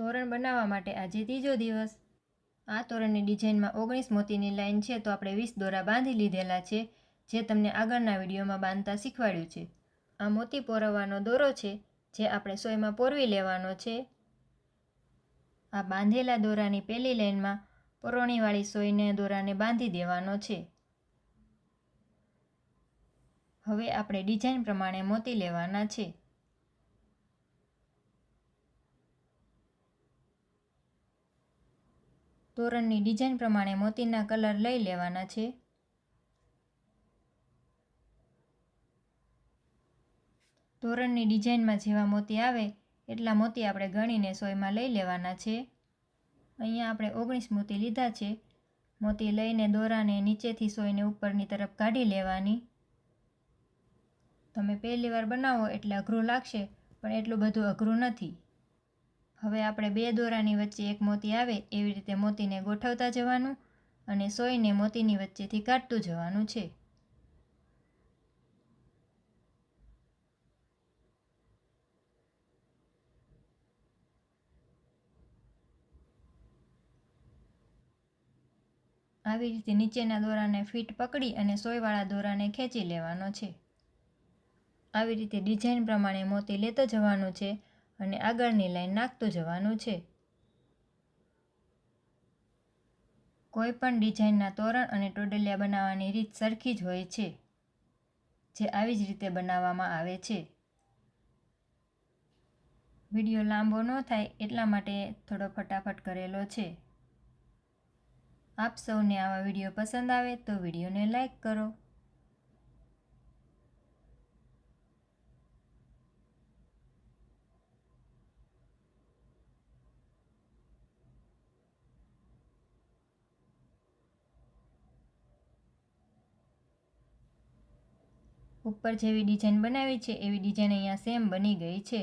તોરણ બનાવવા માટે આજે ત્રીજો દિવસ. આ તોરણની ડિઝાઇનમાં ઓગણીસ મોતીની લાઇન છે, તો આપણે વીસ દોરા બાંધી લીધેલા છે, જે તમને આગળના વિડીયોમાં બાંધતા શીખવાડ્યું છે. આ મોતી પોરવવાનો દોરો છે, જે આપણે સોયમાં પોરવી લેવાનો છે. આ બાંધેલા દોરાની પહેલી લાઈનમાં પરોણીવાળી સોયને દોરાને બાંધી દેવાનો છે. હવે આપણે ડિઝાઇન પ્રમાણે મોતી લેવાના છે. તોરણની ડિઝાઇન પ્રમાણે મોતીના કલર લઈ લેવાના છે. તોરણની ડિઝાઇનમાં જેવા મોતી આવે, એટલા મોતી આપણે ગણીને સોયમાં લઈ લેવાના છે. અહીંયા આપણે ઓગણીસ મોતી લીધા છે. મોતી લઈને દોરાને નીચેથી સોયને ઉપરની તરફ કાઢી લેવાની. તમે પહેલી વાર બનાવો એટલે અઘરું લાગશે, પણ એટલું બધું અઘરું નથી. હવે આપણે બે દોરાની વચ્ચે એક મોતી આવે એવી રીતે મોતીને ગોઠવતા જવાનું અને સોયને મોતીની વચ્ચેથી કાઢતું જવાનું છે. આવી રીતે નીચેના દોરાને ફીટ પકડી અને સોયવાળા દોરાને ખેંચી લેવાનો છે. આવી રીતે ડિઝાઇન પ્રમાણે મોતી લેતો જવાનું છે અને આગળની લાઈન નાખતું જવાનું છે. કોઈ પણ ડિઝાઇનના તોરણ અને ટોડલિયા બનાવવાની રીત સરખી જ હોય છે, જે આવી જ રીતે બનાવવામાં આવે છે. વીડિયો લાંબો ન થાય એટલા માટે થોડો ફટાફટ કરેલો છે. આપ સૌને આવા વીડિયો પસંદ આવે તો વિડીયોને લાઈક કરો. ઉપર જેવી ડિઝાઇન બનાવી છે એવી ડિઝાઇન અહીંયા સેમ બની ગઈ છે.